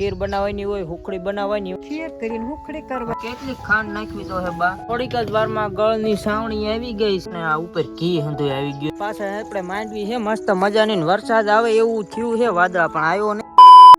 ખીર બનાવવાની હોય હુખડી બનાવવાની હોય. ખીર કરીને હુખડી કરવા. કેટલી ખાંડ નાખવી તો હે બા? થોડીક જ વારમાં ગળની સાવણી આવી ગઈ છે. ને આ ઉપર ઘી હંધુય આવી ગયું. પાછા આપણે માંડવી છે મસ્ત મજાની ને વરસાદ આવે એવું થયું છે. વાદળા પણ આવ્યો ને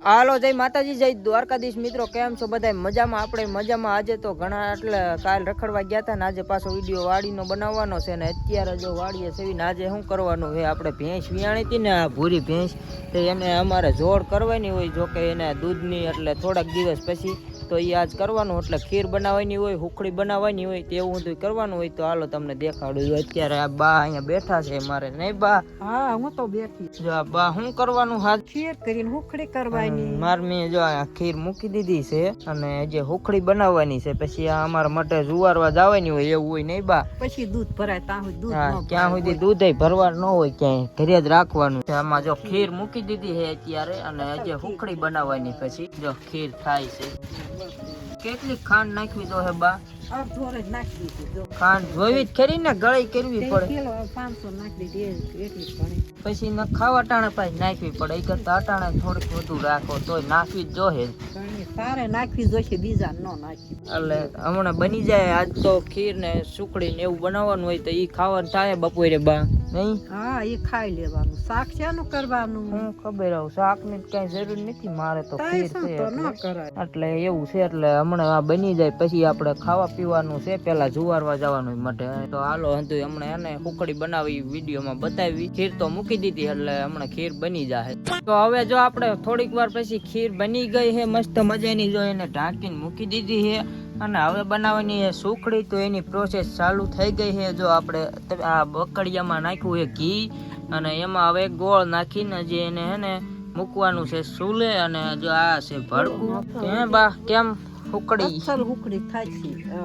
હાલો, જય માતાજી, જય દ્વારકાધીશ મિત્રો. કેમ છો બધા મજામાં? આપણે મજામાં. આજે તો ઘણા એટલે કાલ રખડવા ગયા હતા ને આજે પાછો વીડિયો વાડીનો બનાવવાનો છે ને અત્યારે જો વાડીએ સેવીને આજે શું કરવાનું છે? આપણે ભેંસ વિયાણી હતી ને આ ભૂરી ભેંસ, તો એને અમારે જોડ કરવાની હોય, જો કે એને દૂધની એટલે થોડાક દિવસ પછી તો એ આજ કરવાનું એટલે ખીર બનાવવાની હોય હુખડી બનાવવાની હોય તેવું બધું કરવાનું હોય તો હાલો તમને દેખાડું. અત્યારે આ બા અહીંયા બેઠા છે મારે નહીં બા? હા હું તો બેઠી જો આ બા શું કરવાનું હાથ ખીર કરીને હુખડી કરવાની. માર મેં જો આ ખીર મૂકી દીધી છે અને જે હુખડી બનાવવાની છે પછી આ અમારા માટે જુવારવા જવાની હોય એવું હોય નહીં બા? પછી દૂધ ભરાય ત્યાં સુધી દૂધ ક્યાં સુધી દૂધ ભરવા ન હોય ક્યાંય. ઘરે જ રાખવાનું છે. આમાં જો ખીર મૂકી દીધી છે અત્યારે અને હજી હુખડી બનાવવાની પછી. જો ખીર થાય છે. કેટલી ખાંડ નાખવી તો હે બા? અડધો જ નાખી દીધું ખાંડ જોવી જ ખરી ને ગળી કરવી પડે. પાંચસો નાખી દીધી એટલી જ પછી ન ખાવા ટાણે પાછી નાખવી પડે. એ કરતા અટાણે થોડીક વધુ રાખો તોય નાખવી જ જોહે તારે નાખવી જોશે બીજા ન નાખી. એટલે હમણાં બની જાય આજ તો ખીર ને સુકડી ને એવું બનાવવાનું હોય તો ઈ ખાવાનું થાય બપોરે બા. નહીં? હા એ ખાઈ લેવાનું. શાક શેનું કરવાનું? હું ખબર આવું શાકની કઈ જરૂર નથી. મારે તો ખીર છે એટલે. એવું છે એટલે હમણાં આ બની જાય પછી આપણે ખાવા પીવાનું છે પેલા જુવારવા જવાનું મટે. તો હાલો હંતુ હમણાં એને કુકડી બનાવી વિડીયોમાં બતાવી. ખીર તો મૂકી દીધી એટલે હમણાં ખીર બની જાય તો હવે જો આપણે થોડીક વાર પછી ખીર બની ગઈ છે મસ્ત મજાની જો એને ઢાંકીને મૂકી દીધી છે અને હવે બનાવવાની સુખડી તો એની પ્રોસેસ ચાલુ થઈ ગઈ છે. જો આપણે આ બકડિયામાં નાખ્યું છે ઘી અને એમાં હવે ગોળ નાખીને જે એને હે ને મૂકવાનું છે સુલે અને જો આ છે ભડકું. હે બા કેમ હુકડી અસલ હુકડી થાય છે. તો.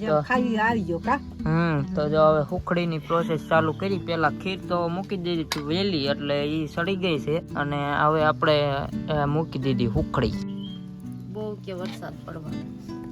જેમ ખાઈ આવી ગયો કા. હમ તો જો હવે ઉકળીની પ્રોસેસ ચાલુ કરી. પેલા ખીર તો મૂકી દીધી હતી વેલી એટલે એ સડી ગઈ છે. અને હવે આપણે મૂકી દીધી ઉખડી બહુ કે વરસાદ પડવાનો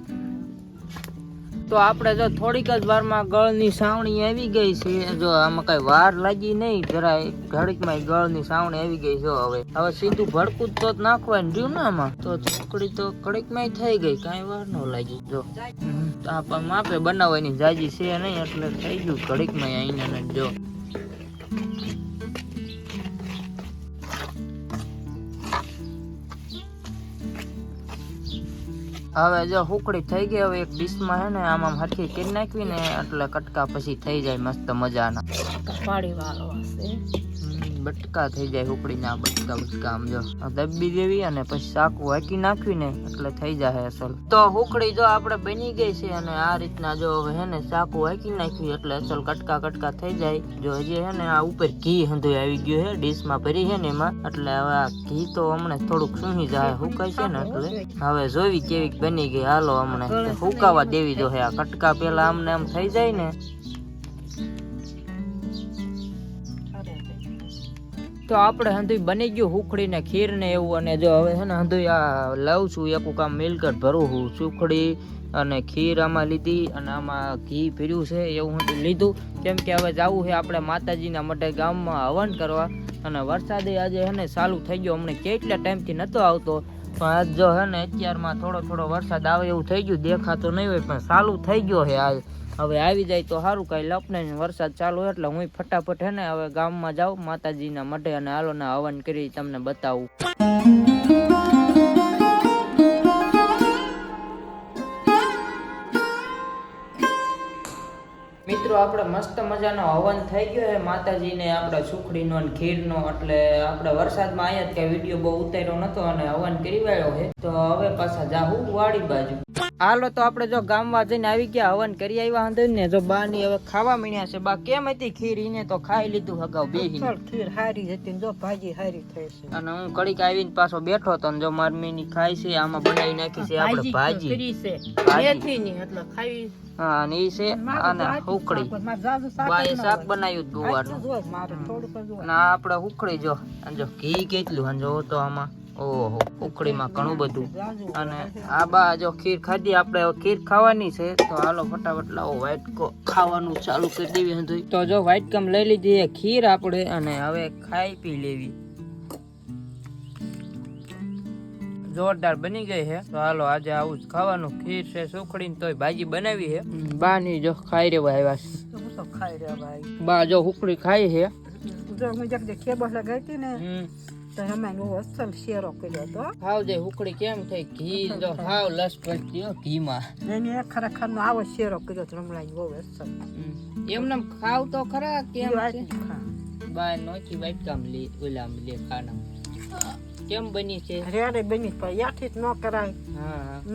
તો આપણે જો થોડીક જ વારમાં ગળની સાવણી આવી ગઈ છે. જો આમાં કઈ વાર લાગી નહીં, જરાય. ઘડીકમાં ગળની સાવણી આવી ગઈ છે. હવે હવે સીધું ભડકું તો જ નાખવાનું રહ્યું ને આમાં. તો ચોકડી તો ઘડીકમાં થઈ ગઈ. કાંઈ વાર ન લાગી. જો આપણે પણ માપે બનાવવાની જાજી છે નહીં, એટલે થઈ ગયું. ઘડીકમાં આઈને જો. હવે જો હુકડી થઈ ગઈ, હવે એક ડીશમાં હે ને આમાં હરખી કરી નાખવી ને એટલે કટકા પછી થઈ જાય મસ્ત મજાના. પાડી વાળો હશે. બટકા થઈ જાય હુકડીના બટકા બટકા આમ જો. દબી દેવી અને પછી સાકું હાકી નાખવીને એટલે થઈ જાય અસલ. તો હુકડી જો આપણે બની ગઈ છે અને આ રીતના જો હવે હે ને સાકું હાકી નાખ્યું એટલે અસલ કટકા કટકા થઈ જાય. જો હજી હે ને આ ઉપર ઘી હંધુય આવી ગયું છે ડીશમાં ભરી છે ને એમાં. એટલે હવે આ ઘી તો હમણાં થોડુંક સૂહી જાય હુકાય છે ને એટલે. હવે જોવી કેવી બની ગઈ. હાલો હમણાં. હુકાવા દેવી જો હે આ કટકા પેલા આમને આમ થઈ જાય ને. તો આપણે હંધુય બની ગયું હુખડીને ને ખીર એવું અને જો હવે છે ને હંધુય આ લઉં છું, એક કામ મિલકત ભરું છું સુખડી અને ખીર આમાં લીધી અને આમાં ઘી પીર્યું છે, એવું હું લીધું. કેમ કે હવે જવું છે આપણે માતાજીના માટે ગામમાં હવન કરવા અને વરસાદે આજે છે ને ચાલુ થઈ ગયો હમણાં કેટલા ટાઈમથી નહોતો આવતો. પણ આજ જો છે ને અત્યારમાં થોડો થોડો વરસાદ આવે એવું થઈ ગયું, દેખાતો નહીં હોય, પણ ચાલુ થઈ ગયો છે આજ. હવે આવી જાય તો સારું કઈ લપને વરસાદ ચાલુ એટલે હું ફટાફટ હે ને હવે ગામમાં જાઉં, માતાજીના મઢે અને હાલો હવન કરી તમને બતાવું. મિત્રો, આપણે મસ્ત મજાનો હવન થઈ ગયો છે. માતાજીને આપણે સુખડીનો અને ખીરનો, એટલે આપણે વરસાદમાં આયા જ કઈ વીડિયો બહુ ઉતાર્યો નતો અને હવન કરી વાળ્યો છે. તો હવે પાછા જાહું, વાડી બાજુ. હાલો તો આપણે જો ગામમાં જઈને આવી ગયા હવન કરી આવ્યા અંદર ને જો બા ની હવે ખાવા મળ્યા છે. બા કેમ હતી ખીર? ઈને તો ખાઈ લીધું હગાવ બેહીને. ખીર હારી હતી જો ભાજી હારી થઈ છે. અને હું કડીક આવીને પાછો બેઠો તો જો માર મીની ખાય છે આમાં બનાવી નાખી છે આપણે ભાજી કરી છે. મેથી ની એટલે ખાવી હા અને ઈ છે અને ઉકળી મારે શાક. બનાવ્યું જ ગુવારનું. અને આપણે ઉકળી જો અને જો ઘી કેટલું અને જો તો આમાં ઓહો ઉકળીમાં ઘણું બધું. અને આ બા જો ખીર ખાધી આપણે હવે ખીર ખાવાની છે. તો હાલો ફટાફટ લાવો વ્હાઈટ ખાવાનું ચાલુ કરી દેવી હતું તો જો વાટકમ લઈ લીધી ખીર આપણે અને હવે ખાઈ પી લેવી. જોરદાર બની ગઈ છે તો હાલો આજે આવું જ ખાવાનું. ખીર છે સુખડી ને તોય ભાજી બનાવી છે બા ની જો ખાઈ રેવા આવ્યા છે. બા જો સુખડી ખાઈ છે જો હું જગ જે કેબલ લગાવી હતી ને હમ. તો એમાં શેરો કર્યો હતો હાવ જે સુખડી કેમ થઈ ઘી જો હાવ લસ પડતી ઘીમાં એને ખરેખર નો આવો શેરો કર્યો હતો રમલાઈ બહુ હમ. એમને ખાવ તો ખરા કેમ છે? હા. વાઈટ કામ લે ઓલા લે ખાના કેમ બની છે રેડે બની પણ યાથી જ ન કરાય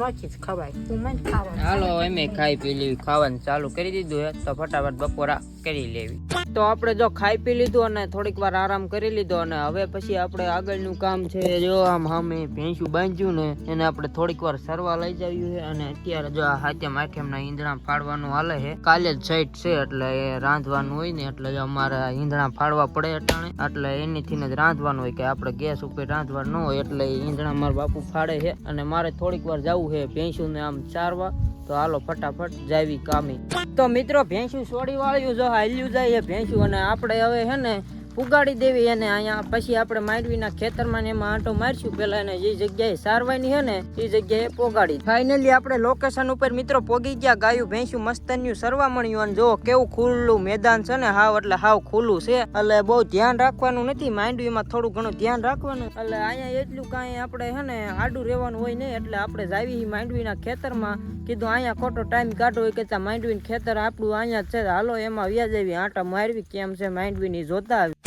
નોખી જ ખવાય. તું મને ખાવા હાલો એમે ખાઈ પી લેવી ખાવાનું ચાલુ કરી દીધું હે તો ફટાફટ બપોરા કરી લેવી. તો આપણે જો ખાઈ પી લીધું અને થોડીક વાર આરામ કરી લીધો અને હવે પછી આપણે આગળનું કામ છે જો આમ સામે ભેંસું બાંધ્યું ને એને આપણે થોડીક વાર સરવા લઈ જાવ્યું છે અને અત્યારે જો આ હાથે માથેમના ઈંધણા ફાડવાનું હાલે છે કાલે જ સાઈડ છે એટલે એ રાંધવાનું હોય ને એટલે અમારે ઈંધણા ફાડવા પડે અટાણે. એટલે એનીથી જ રાંધવાનું હોય કે આપણે ગેસ ઉપર રાંધવાનું ન હોય એટલે ઈંધણા મારા બાપુ ફાડે છે અને મારે થોડીક વાર જવું છે ભેંસું ને આમ ચારવા, તો હાલો ફટાફટ જાવી કામી. તો મિત્રો, ભેંસું છોડી વાળ્યું જો હાલ્યું જાય એ ભેંસું, અને આપણે હવે હે ને ઉગાડી દેવી એને અહીંયા પછી આપણે માંડવીના ખેતરમાં ને એમાં આંટો મારશું. પેલા એને જે જગ્યાએ સારવાની છે ને, એ જગ્યાએ પોગાડી. ફાઇનલી આપણે લોકેશન ઉપર મિત્રો પોગી ગયા. ગાયું ભેંસ્યું, મસ્તન્યું સરવા મળ્યું અને જો કેવું ખુલ્લું મેદાન છે ને, હાવ એટલે હાવ ખુલ્લું છે. એટલે બહુ ધ્યાન રાખવાનું નથી. માંડવીમાં થોડું ઘણું ધ્યાન રાખવાનું. એટલે અહીંયા એટલું કાંઈ આપણે છે ને, આડું રહેવાનું હોય નહીં. એટલે આપણે જાવી માંડવીના ખેતરમાં. કીધું અહીંયા ખોટો ટાઈમ કાઢો. હોય કે ત્યાં માંડવીનું ખેતર આપણું અહીંયા છે. હાલો, એમાં વ્યાજ આવી. આંટા મારવી કેમ છે? માંડવીની જોતા આવી.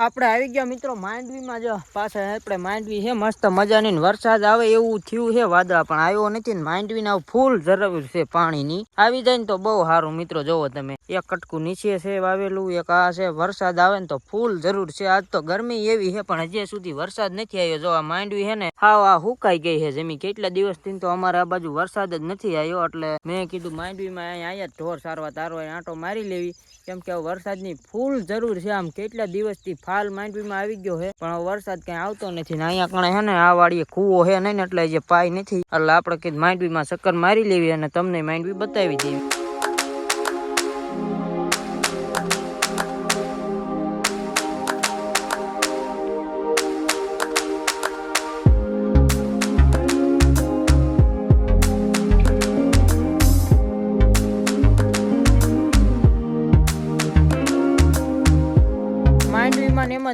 આપણે આવી ગયા મિત્રો માંડવીમાં જો પાછળ આપણે માંડવી છે, મસ્ત મજાની વરસાદ આવે એવું થયું છે, વાદળા પણ આવ્યો નથી ને માંડવીના ફૂલ જરૂર છે પાણીની. આવી જાય ને તો બહુ સારું મિત્રો, જોવો તમે. એક કટકું નીચે છે, વાવેલું એક આ છે, વરસાદ આવે ને તો ફૂલ જરૂર છે. આજ તો ગરમી એવી છે, પણ હજી સુધી વરસાદ નથી આવ્યો. જો આ માંડવી છે ને, હાવ આ હુકાઈ ગઈ છે જમી કેટલા દિવસથી તો અમારે આ બાજુ વરસાદ જ નથી આવ્યો, એટલે મેં કીધું માંડવીમાં અહીંયા અહીંયા ઢોર સારવા તારો આંટો મારી લેવી. કેમ કે વરસાદની ફૂલ જરૂર છે, આમ કેટલા દિવસથી ફાલ માંડવીમાં આવી ગયો છે પણ વરસાદ કઈ આવતો નથી ને અહીંયા કણે છે ને આ વાડીએ કૂવો છે નહીં એટલે જે પાય નથી. એટલે આપણે કઈ માંડવીમાં ચક્કર મારી લેવી અને તમને માંડવી બતાવી દેવી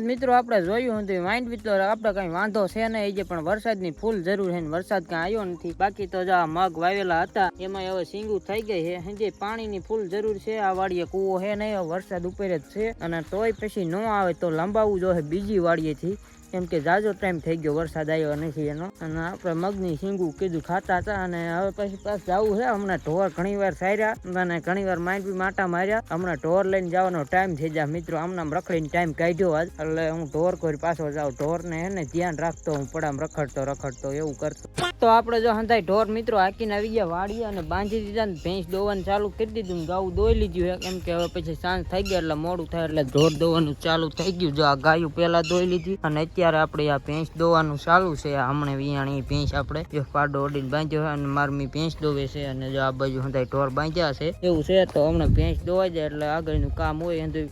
જ મિત્રો આપણે જોયું હતું માઇન્ડ મિત્રો આપણે કઈ વાંધો છે નહીં એ જે પણ વરસાદની ફૂલ જરૂર છે વરસાદ કઈ આવ્યો નથી. બાકી તો જો આ મગ વાવેલા હતા એમાં હવે સિંગું થઈ ગઈ છે. જે પાણીની ફૂલ જરૂર છે, આ વાડીએ કૂવો છે નહીં વરસાદ ઉપર જ છે. અને તોય પછી ન આવે તો લંબાવવું જોઈએ બીજી વાડીએથી. કેમ કે જાજો ટાઈમ થઈ ગયો, વરસાદ આવ્યો નથી એનો. અને આપણે મગની શીંગું કીધું ખાતા હતા અને હવે પછી પાસ જવું છે. હમણાં ઢોર ઘણી વાર સાર્યા અને ઘણી વાર માંડવી માટા માર્યા. હમણાં ઢોર લઈને જવાનો ટાઈમ થઈ જાય. મિત્રો આમનામ રખડીને ટાઈમ કાઢ્યો આજ. એટલે હું ઢોર કોઈ પાછો જાઉં. ઢોરને હે ને ધ્યાન રાખતો હું પડામ રખડતો રખડતો એવું કરતો. તો આપણે જો હંધાય ઢોર મિત્રો હાકીને આવી ગયા વાડીએ અને બાંધી દીધા ને ભેંસ દોવાનું ચાલુ કરી દીધું ગાવું દોઈ લીધું કેમ કે હવે પછી સાંજ થઈ ગયા એટલે મોડું થાય એટલે ઢોર દોવાનું ચાલુ થઈ ગયું. જો આ ગાયું પેલા દોઈ લીધી અને અત્યારે આપણે આ ભેંસ દોવાનું ચાલુ છે. હમણાં વિયાણી ભેંસ આપણે જો પાડો ઓડીને બાંધ્યો અને મારમી ભેંસ દોવે છે અને જો આ બાજુ હંધાઈ ઢોર બાંધ્યા છે. એવું છે તો હમણાં ભેંસ દોવાઈ જાય એટલે આગળનું કામ હોય, એનું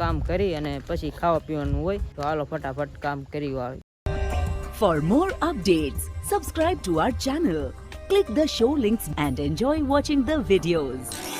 કામ કરી અને પછી ખાવા પીવાનું હોય તો હાલો ફટાફટ કામ કરી વાળી. For more updates subscribe to our channel click the show links and enjoy watching the videos.